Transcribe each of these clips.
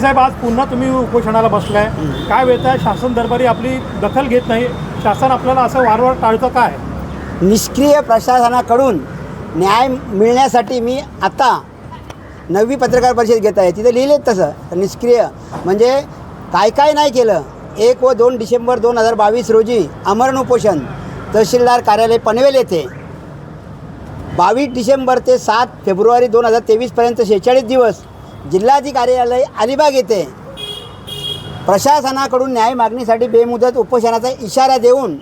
साहेब आज पुन्हा तुम्ही उपोषणाला बसलाय. काय वेळ आहे? शासन दरबारी आपली दखल घेत नाही. शासन आपल्याला असं वारंवार टाळतं काय निष्क्रिय प्रशासनाकडून न्याय मिळण्यासाठी मी आता नववी पत्रकार परिषद घेत आहे. तिथे लिहिलेत तसं निष्क्रिय. म्हणजे काय काय नाही केलं. एक व दोन डिसेंबर दोन हजार बावीस रोजी अमरण उपोषण तहसीलदार कार्यालय पनवेल येथे. बावीस डिसेंबर ते सात फेब्रुवारी दोन हजार तेवीसपर्यंत शेहेचाळीस दिवस जिल्हाधिकारी कार्यालय अलिबाग येथे प्रशासनाकडून न्याय मागणीसाठी बेमुदत उपोषणाचा इशारा देऊन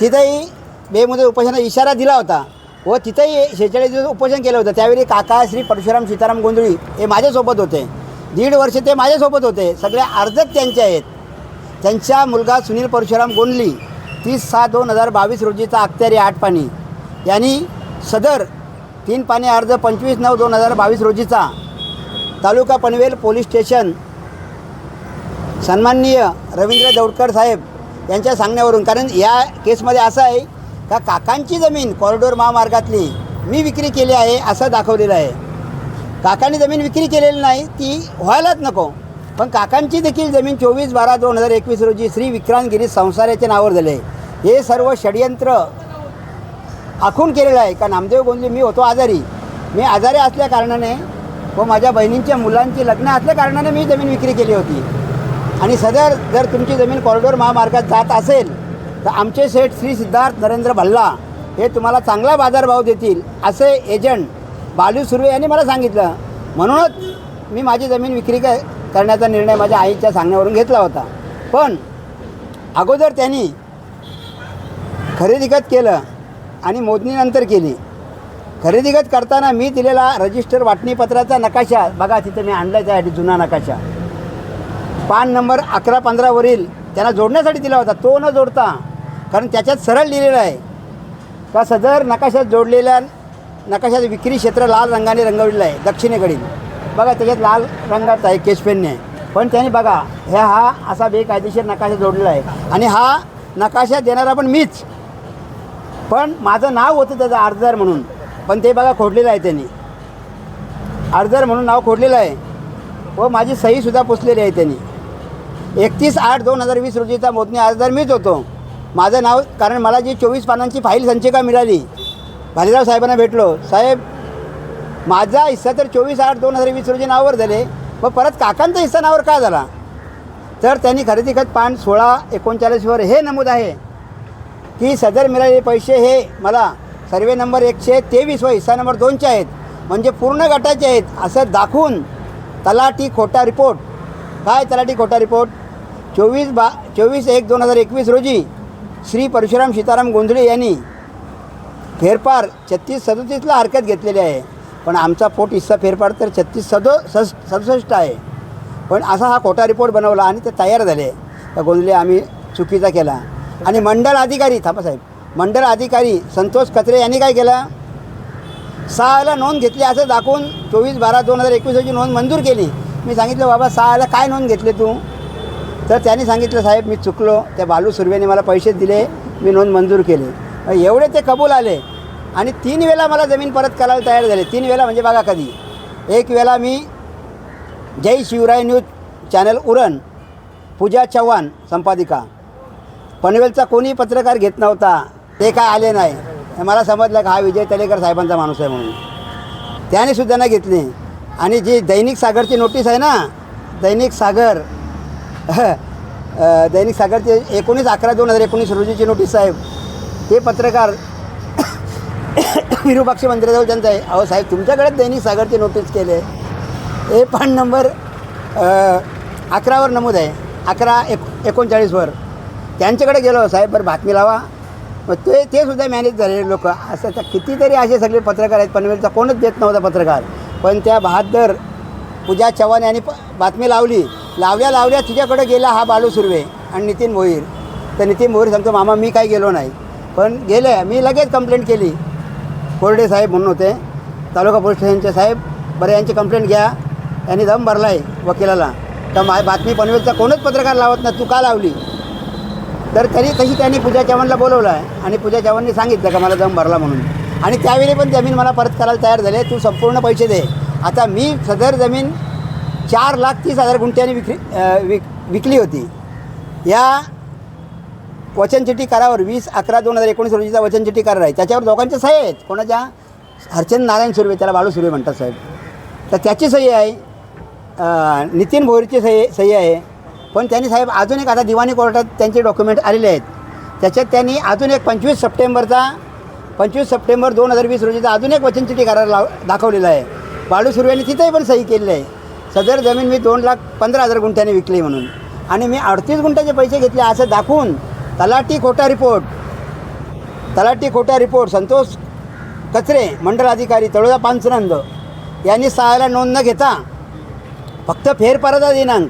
तिथंही बेमुदत उपोषणाचा इशारा दिला होता व तिथंही शेहेचाळीस दिवस उपोषण केलं होतं. त्यावेळी काका श्री परशुराम सीताराम गोंधळी हे माझ्यासोबत होते. दीड वर्ष ते माझ्यासोबत होते. सगळे अर्जच त्यांचे आहेत. त्यांचा मुलगा सुनील परशुराम गोंधळी तीस सहा दोन हजार बावीस रोजीचा अखत्यारी आठपाणी यांनी सदर तीन पाणी अर्ज पंचवीस नऊ दोन हजार बावीस रोजीचा. तालुका पनवेल पोलीस स्टेशन. सन्माननीय रवींद्र दौडकर साहेब यांच्या सांगण्यावरून कारण या केसमध्ये असं आहे का काकांची जमीन कॉरिडोर महामार्गातली मी विक्री केली आहे असं दाखवलेलं आहे. काकांनी जमीन विक्री केलेली नाही ती व्हायलाच नको. पण काकांची देखील जमीन चोवीस बारा दोन हजार एकवीस रोजी श्री विक्रांत गिरीश संसाराच्या नावावर झाले. हे सर्व षडयंत्र आखून केलेलं आहे. का नामदेव गोंधळी मी होतो आजारी. मी आजारी असल्या कारणाने व माझ्या बहिणींच्या मुलांची लग्न असल्या कारणाने मी जमीन विक्री केली होती. आणि सदर जर तुमची जमीन कॉरिडोर महामार्गात जात असेल तर आमचे सेठ श्री सिद्धार्थ नरेंद्र भल्ला हे तुम्हाला चांगला बाजारभाव देतील असे एजंट बालू सुर्वे यांनी मला सांगितलं. म्हणूनच मी माझी जमीन विक्री क करण्याचा निर्णय माझ्या आईच्या सांगण्यावरून घेतला होता. पण अगोदर त्यांनी खरेदीगत केलं. आणि मोजणीनंतर केली. खरेदीगत करताना मी दिलेला रजिस्टर वाटणीपत्राचा नकाशा बघा तिथे मी आणला त्यासाठी जुना नकाशा. पान नंबर अकरा पंधरावरील त्यांना जोडण्यासाठी दिला होता तो न जोडता कारण त्याच्यात सरळ लिहिलेलं आहे. का सदर नकाशात जोडलेल्या नकाशात विक्री क्षेत्र लाल रंगाने रंगवलेलं आहे दक्षिणेकडील. बघा त्याच्यात लाल रंगाचा आहे केशपेनने पण त्याने बघा ह्या हा असा बेकायदेशीर नकाशा जोडलेला आहे. आणि हा नकाशा देणारा पण मीच. पण माझं नाव होतं त्याचं अर्जदार म्हणून. पण ते बघा खोडलेलं आहे त्यांनी. अर्जदार म्हणून नाव खोडलेलं आहे. व माझी सहीसुद्धा पुसलेली आहे त्यांनी. एकतीस आठ दोन हजार वीस रोजीचा मोजणी अर्जदार मीच होतो. माझं नाव कारण मला जी चोवीस पानांची फाईल संचिका मिळाली भालेराव साहेबांना भेटलो. साहेब माझा हिस्सा तर चोवीस आठ दोन हजार वीस रोजी नावावर झाले. मग परत काकांचा हिस्सा नावावर का झाला? तर त्यांनी खरेदी खत पान सोळा एकोणचाळीसवर हे नमूद आहे. की सदर मिळालेले पैसे हे मला सर्वे नंबर एकशे तेवीस व हिस्सा नंबर दोनचे आहेत. म्हणजे पूर्ण गटाचे आहेत. असं दाखवून तलाठी खोटा रिपोर्ट. काय तलाठी खोटा रिपोर्ट? चोवीस बा चोवीस एक दोन हजार एकवीस रोजी श्री परशुराम सीताराम गोंधळे यांनी फेरफार छत्तीस सदोतीसला हरकत घेतलेली आहे. पण आमचा पोट हिस्सा फेरफार तर छत्तीस सदो सस सदुसष्ट आहे. पण असा हा खोटा रिपोर्ट बनवला आणि ते तयार झाले. तर गोंधळे आम्ही चुकीचा केला. आणि मंडळ अधिकारी थांबा साहेब. मंडळ अधिकारी संतोष कत्रे यांनी काय केलं? सहाला नोंद घेतली असं दाखवून चोवीस बारा दोन हजार एकवीस रोजी नोंद मंजूर केली. मी सांगितलं बाबा सहाला काय नोंद घेतली तू? तर त्यांनी सांगितलं साहेब मी चुकलो. त्या बालू सुर्वेने मला पैसे दिले. मी नोंद मंजूर केली. एवढे ते कबूल आले. आणि तीन वेळा मला जमीन परत करायला तयार झाले. तीन वेळा म्हणजे बघा कधी. एक वेळा मी जय शिवराय न्यूज चॅनल उरण पूजा चव्हाण संपादिका. पनवेलचा कोणी पत्रकार घेत नव्हता. ते काय आले नाही. मला समजलं का हा विजय तलेकर साहेबांचा माणूस आहे म्हणून. त्याने सुद्धा नाही घेतली. आणि जी दैनिक सागरची नोटीस आहे ना दैनिक सागर दैनिक सागरची एकोणीस अकरा दोन हजार एकोणीस रोजीची नोटीस साहेब ते पत्रकार विरूपाक्ष मंदिराजवळ त्यांचं आहे. अहो साहेब तुमच्याकडे दैनिक सागरची नोटीस केले. हे पान नंबर अकरावर नमूद आहे. अकरा एक एकोणचाळीसवर. त्यांच्याकडे गेलो साहेब बरं बातमी लावा. मग ते ते सुद्धा मॅनेज झालेले लोक. असं तर कितीतरी असे सगळे पत्रकार आहेत. पनवेलचा कोणच देत नव्हता पत्रकार. पण त्या बहादर पूजा चव्हाण यांनी प बातमी लावली. लावल्या लावल्या तुझ्याकडे गेला हा बालू सुर्वे आणि नितीन मोहीर. तर नितीन मोहीर सांगतो मामा मी काय गेलो नाही. पण गेले. मी लगेच कंप्लेंट केली. कोरडे साहेब म्हणून होते. तालुका पोलीस स्टेशनचे साहेब बरं यांची कंप्लेंट घ्या. यांनी दम भरला आहे वकिलाला. तर मा बातमी पनवेलचा कोणच पत्रकार लावत नाही. तू का लावली? तर तरी तशी त्यांनी पूजा चव्हाणला बोलवलं आहे. आणि पूजा चव्हाणनी सांगितलं का मला दम भरला म्हणून. आणि त्यावेळी पण जमीन मला परत करायला तयार झाले तू संपूर्ण पैसे दे. आता मी सदर जमीन चार लाख तीस हजार गुंठ्याने विक्री विक विकली होती. या वचनचिठी करावर वीस अकरा दोन हजार एकोणीस रोजीचा वचनचिठी करार आहे. त्याच्यावर दोघांच्या सह्या आहेत. कोणाच्या? हरचंद नारायण सुर्वे त्याला बाळू सुर्वे म्हणतात साहेब. तर त्याची सही आहे. नितीन भोईरची सही सही आहे. पण त्यांनी साहेब अजून एक आता दिवाणी कोर्टात त्यांचे डॉक्युमेंट आलेले आहेत. त्याच्यात त्यांनी अजून एक पंचवीस सप्टेंबरचा पंचवीस सप्टेंबर दोन हजार वीस रोजीचा अजून एक वचनचिठ्ठी करार लाव दाखवलेला आहे. बाळू सुर्वेने तिथेही पण सही केलेली आहे. सदर जमीन मी दोन लाख पंधरा हजार गुंठ्याने विकली म्हणून. आणि मी अडतीस गुंठ्याचे पैसे घेतले असं दाखवून तलाठी खोटा रिपोर्ट तलाठी खोटा रिपोर्ट संतोष कचरे मंडल अधिकारी तळोजा पांचनंद यांनी सहाला नोंद न घेता फक्त फेरपरदा दिनांक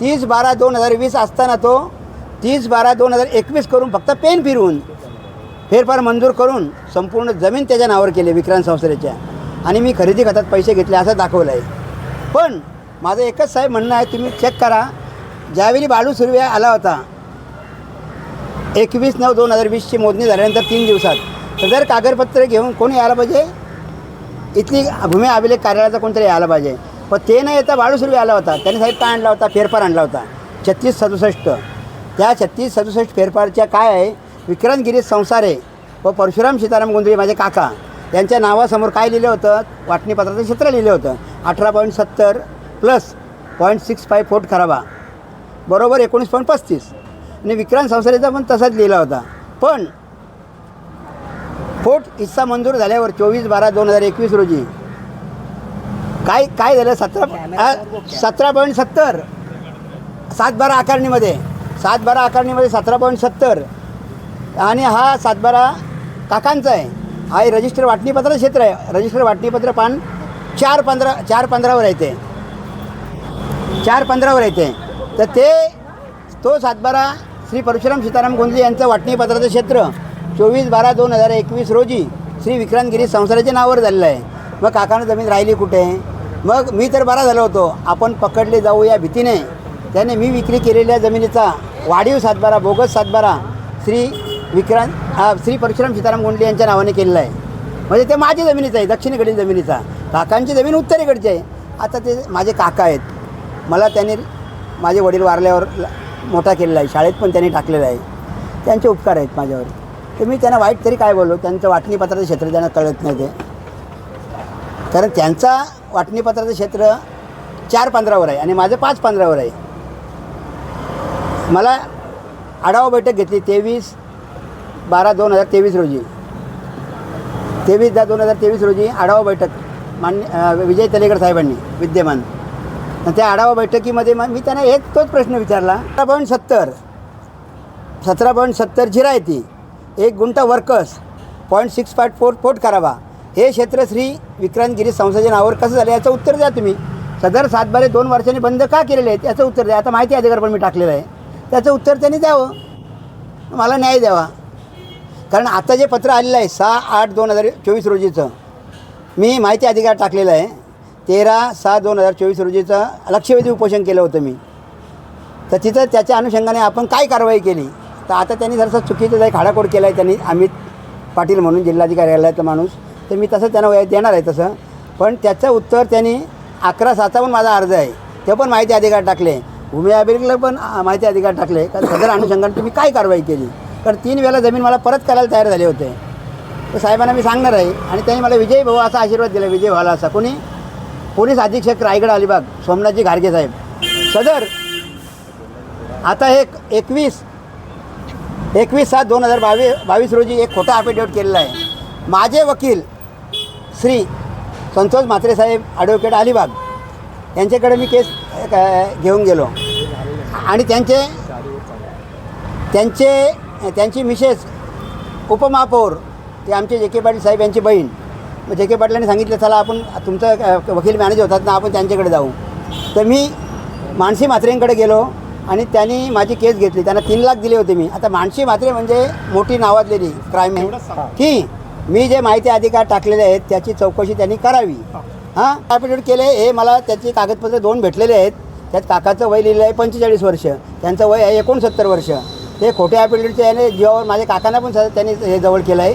तीस बारा दोन हजार वीस असताना तो तीस बारा दोन हजार एकवीस करून फक्त पेन फिरवून फेरफार मंजूर करून संपूर्ण जमीन त्याच्या नावावर केली विक्रांत संस्थेच्या. आणि मी खरेदी खात्यात पैसे घेतले असं दाखवलं आहे पण माझं एकच साहेब म्हणणं आहे तुम्ही चेक करा. ज्यावेळी बाळू सुर्वे आला होता एकवीस नऊ दोन हजार वीसची मोजणी झाल्यानंतर तीन दिवसात. तर जर कागदपत्र घेऊन कोणी यायला पाहिजे? इथली भूमी अभिलेख कार्यालयाचा कोणतरी यायला पाहिजे. पण ते न येता बाळू सुर्वे आला होता. त्यांनी साहेब काय आणला होता? फेरफार आणला होता. छत्तीस सदुसष्ट. त्या छत्तीस सदुसष्ट फेरफारच्या काय आहे? विक्रांत संसारे व परशुराम सीताराम गोंधळी माझे काका यांच्या नावासमोर काय लिहिलं होतं? वाटणीपत्राचं क्षेत्र लिहिलं होतं. अठरा पॉईंट सत्तर प्लस पॉईंट सिक्स फाय फोट खराबा. बरोबर एकोणीस पॉईंट पस्तीस. आणि विक्रांत संसारेचा पण तसाच लिहिला होता. पण फोट हिस्सा मंजूर झाल्यावर चोवीस बारा दोन हजार एकवीस रोजी काय काय झालं? सतरा सतरा पॉईंट सत्तर. सात बारा आकारणीमध्ये. सात बारा आकारणीमध्ये सतरा पॉईंट सत्तर. आणि हा सातबारा काकांचा आहे. हा रजिस्टर वाटणीपत्राचं क्षेत्र आहे. रजिस्टर वाटणीपत्र पान चार पंधरा चार पंधरावर येते चार पंधरावर येते तर ते तो सातबारा श्री परशुराम सीताराम गोंधळे यांचं वाटणीपत्राचं क्षेत्र चोवीस बारा दोन हजार एकवीस रोजी श्री विक्रांतगिरी संसाराच्या नावावर झालेलं आहे. मग काकानं जमीन राहिली कुठे? मग मी तर बरा झालो होतो. आपण पकडले जाऊ या भीतीने. त्याने मी विक्री केलेल्या जमिनीचा वाढीव सातबारा बोगस सातबारा श्री विक्रांत हा श्री परशुराम सीताराम गोंडले यांच्या नावाने केलेला आहे. म्हणजे ते माझ्या जमिनीचं आहे दक्षिणेकडील जमिनीचा. काकांची जमीन उत्तरेकडची आहे. आता ते माझे काका आहेत. मला त्यांनी माझे वडील वारल्यावर मोठा केलेला आहे. शाळेत पण त्यांनी टाकलेला आहे. त्यांचे उपकार आहेत माझ्यावर. तर मी त्यांना वाईट तरी काय बोललो? त्यांचं वाटणीपत्राचं क्षेत्र त्यांना कळत नाही ते. कारण त्यांचा वाटणीपत्राचं क्षेत्र चार पंधरावर आहे आणि माझं पाच पंधरावर आहे. मला आढावा बैठक घेतली तेवीस बारा दोन हजार तेवीस रोजी. तेवीस दहा दोन हजार तेवीस रोजी आढावा बैठक मान्य विजय तलेकर साहेबांनी विद्यमान. त्या आढावा बैठकीमध्ये मग मी त्यांना एक तोच प्रश्न विचारला. सतरा पॉईंट सत्तर सतरा पॉईंट सत्तर जिरायती एक गुंठा वर्कर्स पॉईंट सिक्स पॉईंट फोर फोट करावा. हे क्षेत्र श्री विक्रांतगिरी संस्थेच्या नावावर कसं झालं याचं उत्तर द्या तुम्ही. सदर सातबारे दोन वर्षांनी बंद का केलेले आहेत याचं उत्तर द्या. आता माहिती अधिकार पण मी टाकलेलं आहे. त्याचं उत्तर त्यांनी द्यावं. मला न्याय द्यावा. कारण आता जे पत्र आलेलं आहे सहा आठ दोन हजार चोवीस रोजीचं मी माहिती अधिकार टाकलेलं आहे. तेरा सहा दोन हजार चोवीस रोजीचं लक्षवेधी उपोषण केलं होतं मी. तर तिथं त्याच्या अनुषंगाने आपण काय कारवाई केली? तर आता त्यांनी जरासा चुकीचं एक खाडाखोड केला आहे त्यांनी अमित पाटील म्हणून जिल्हाधिकारी कार्यालयाचा माणूस. तर मी तसं त्यांना देणार आहे तसं. पण त्याचं उत्तर त्यांनी अकरा सातावन्न माझा अर्ज आहे. ते पण माहिती अधिकार टाकले. भूमी अभिलेखला पण माहिती अधिकार टाकले. कारण सदर अनुषंगाने तुम्ही काय कारवाई केली? कारण तीन वेळा जमीन मला परत करायला तयार झाले होते. तर साहेबांना मी सांगणार आहे. आणि त्यांनी मला विजय भाऊ असा आशीर्वाद दिला विजय व्हाला असा. कोणी? पोलीस अधीक्षक रायगड अलिबाग सोमनाथजी घारगे साहेब. सदर आता एक एकवीस एकवीस सात दोन हजार बावीस बावीस रोजी एक खोटा अफिडेविट केलेला आहे. माझे वकील श्री संतोष म्हात्रे साहेब ॲडव्होकेट अलिबाग यांच्याकडे मी केस घेऊन गेलो. आणि त्यांचे त्यांचे त्यांची मिसेस उपमहापौर ते आमचे जे के पाटील साहेब यांची बहीण. मग जे के पाटलांनी सांगितलं चला आपण तुमचं वकील मॅनेजर होतात ना आपण त्यांच्याकडे जाऊ. तर मी मानसी म्हात्रेंकडे गेलो आणि त्यांनी माझी केस घेतली. त्यांना तीन लाख दिले होते मी. आता मानसी म्हात्रे म्हणजे मोठी नावाजलेली क्राईम की मी जे माहिती अधिकार टाकलेले आहेत त्याची चौकशी त्यांनी करावी. हां. ॲफिडेविट केले हे मला त्याची कागदपत्र दोन भेटलेले आहेत. त्यात काकाचं वय लिहिलं आहे पंचेचाळीस वर्ष. त्यांचं वय आहे एकोणसत्तर वर्ष. ते खोटे ॲफिडेविटचे याने जीवावर माझ्या काकांना पण त्यांनी हे जवळ केलं आहे.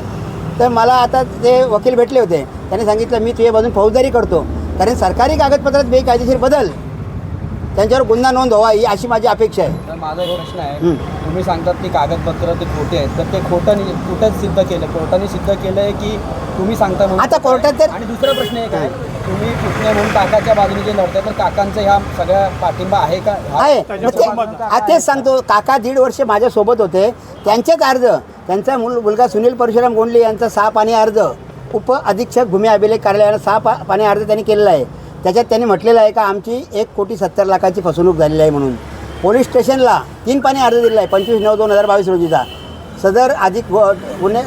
तर मला आता ते वकील भेटले होते. त्यांनी सांगितलं मी तुझ्या बाजून फौजदारी करतो. कारण सरकारी कागदपत्रात बेकायदेशीर बदल त्यांच्यावर गुन्हा नोंद व्हावा ही अशी माझी अपेक्षा आहे. तर माझा एक प्रश्न आहे. हं. तुम्ही सांगतात की कागदपत्र ते खोटे आहेत. तर ते खोटं नि- कुठं सिद्ध केलं कोर्टाने सिद्ध केलंय की तुम्ही सांगता म्हणून? आता कोर्टात तर- आणि दुसरा प्रश्न एक आहे. तुम्ही पुतणे म्हणून काकाच्या बाजूने जे लढताय तर काकांचं ह्या सगळ्या पाठिंबा आहे का? हा- आहे. मग ते-. हा, तेच सांगतो. काका दीड वर्ष माझ्यासोबत होते. त्यांचेच अर्ज. त्यांचा मुल मुलगा सुनील परशुराम गोंडले यांचा सहा पाणी अर्ज. उप अधीक्षक भूमी अभिलेख कार्यालयानं सहा पा पाणी अर्ज त्यांनी केलेला आहे. त्याच्यात त्यांनी म्हटलेलं आहे का आमची एक कोटी सत्तर लाखाची फसवणूक झालेली आहे म्हणून. पोलीस स्टेशनला तीन पाणी अर्ज दिलेला आहे पंचवीस नऊ दोन हजार बावीस रोजीचा. सदर अधिक गुन्हे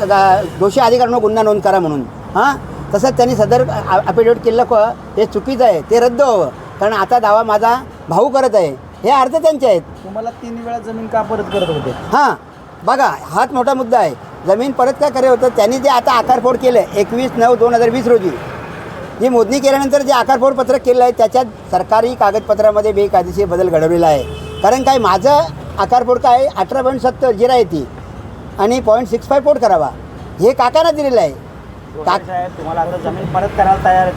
दोषी अधिकाऱ्यांवर गुन्हा नोंद करा म्हणून. हां? तसंच त्यांनी सदर अफिडेविट केलं क हे चुकीचं आहे ते रद्द व्हावं. कारण आता दावा माझा भाऊ करत आहे. हे अर्ज त्यांचे आहेत. तुम्हाला तीन वेळा जमीन का परत करत होते? हां. बघा हाच मोठा मुद्दा आहे. जमीन परत काय करे होतं? त्यांनी जे आता आकारफोड केलं एकवीस नऊ दोन हजार वीस रोजी. जी मोजणी केल्यानंतर जे आकारफोड पत्रक केलं आहे त्याच्यात सरकारी कागदपत्रामध्ये बेकायदेशीर बदल घडवलेला आहे. कारण काय माझं आकारफोड काय अठरा पॉईंट सत्तर जिरा आहे ती. आणि पॉईंट सिक्स फाय पोट करावा. हे काकांना दिलेलं आहे. काक तुम्हाला आता जमीन परत करायला तयार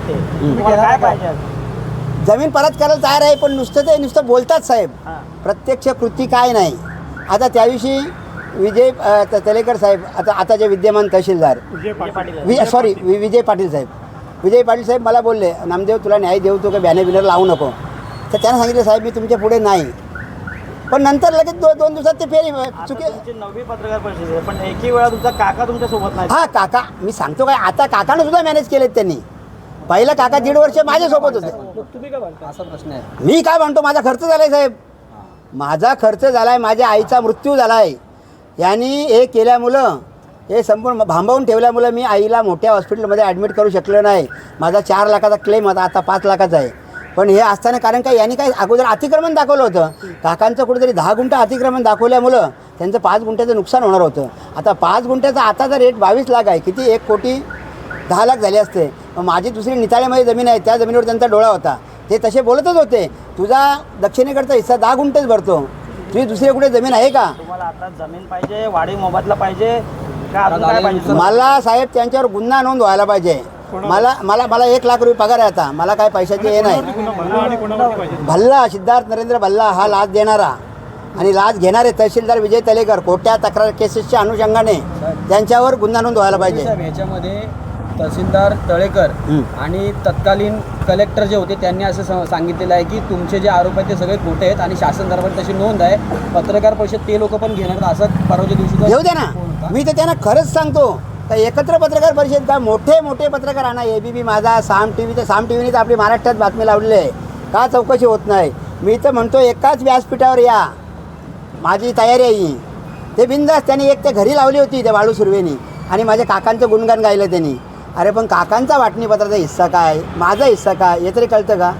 काय पाहिजे? जमीन परत करायला तयार आहे पण नुसतं ते नुसतं बोलतात साहेब. हां. प्रत्यक्ष कृती काय नाही. आता त्याविषयी विजय तलेकर साहेब आता आता जे विद्यमान तहसीलदार सॉरी विजय पाटील साहेब. विजय पाटील साहेब मला बोलले नामदेव तुला न्याय देऊ तो का बॅनर बिनर लावू नको? तर त्यानं सांगितलं साहेब मी तुमच्यापुढे नाही. पण नंतर लगेच दो दोन दिवसात ते फेरी चुकी नववी पत्रकार परिषद आहे पण एकही वेळा तुमचा काका तुमच्यासोबत नाही. हा काका मी सांगतो काय आता काकानं सुद्धा मॅनेज केलेत त्यांनी. पहिला काका दीड वर्ष माझ्यासोबत होते. तुम्ही काय म्हणता असा प्रश्न आहे. मी काय म्हणतो माझा खर्च झाला आहे साहेब माझा खर्च झाला आहे माझ्या आईचा मृत्यू झाला आहे यांनी हे केल्यामुळं हे संपूर्ण भांबावून ठेवल्यामुळं मी आईला मोठ्या हॉस्पिटलमध्ये ॲडमिट करू शकलो नाही. माझा चार लाखाचा क्लेम आता आता पाच लाखाचा आहे. पण हे असताना कारण काय यांनी काय अगोदर अतिक्रमण दाखवलं होतं. काकांचं कुठेतरी दहा गुंठा अतिक्रमण दाखवल्यामुळं त्यांचं पाच गुंठ्याचं नुकसान होणार होतं. आता पाच गुंठ्याचा आताचा रेट बावीस लाख आहे. किती? एक कोटी दहा लाख झाले असते. मग माझी दुसरी निताळ्यामध्ये जमीन आहे त्या जमिनीवर त्यांचा डोळा होता. ते तसे बोलतच होते. तुझा दक्षिणेकडचा हिस्सा दहा गुंठेच भरतो. तुझी दुसरी कुठे जमीन आहे का? तुम्हाला आता जमीन पाहिजे वाडी मोबदला पाहिजे. का अजून काय पाहिजे मला साहेब त्यांच्यावर गुन्हा नोंद व्हायला पाहिजे मला मला मला एक लाख रुपये पगार आहे आता. मला काय पैशाची हे नाही. आणि कोणावरती पाहिजे? भल्ला सिद्धार्थ नरेंद्र भल्ला हा लाच देणारा. आणि लाच घेणारे तहसीलदार विजय तलेकर. खोट्या तक्रार केसेसच्या अनुषंगाने त्यांच्यावर गुन्हा नोंद व्हायला पाहिजे. साहेब याच्यामध्ये तहसीलदार तळेकर. आणि तत्कालीन कलेक्टर जे होते त्यांनी असं स- सांगितलेलं आहे की तुमचे जे आरोप आहेत ते सगळे खोटे आहेत आणि शासन दरबार तशी नोंद आहे. पत्रकार परिषद ते लोक पण घेणार असं परवाच्या दिवशी येऊ द्या ना. मी तर त्यांना खरंच सांगतो का एकत्र पत्रकार परिषद का मोठे मोठे पत्रकार आणा ए बी बी माझा साम टी व्ही तर साम टी व्हीने तर आपली महाराष्ट्रात बातमी लावलेली आहे. का चौकशी होत नाही? मी तर म्हणतो एकाच व्यासपीठावर या. माझी तयारी आहे ही. ते बिंदास त्यांनी एक ते घरी लावली होती त्या बाळू सुर्वेनी. आणि माझ्या काकांचं गुणगान गायलं त्यांनी. अरे पण काकांचा वाटणीपत्राचा हिस्सा काय? माझा हिस्सा काय? हे तरी कळतं का?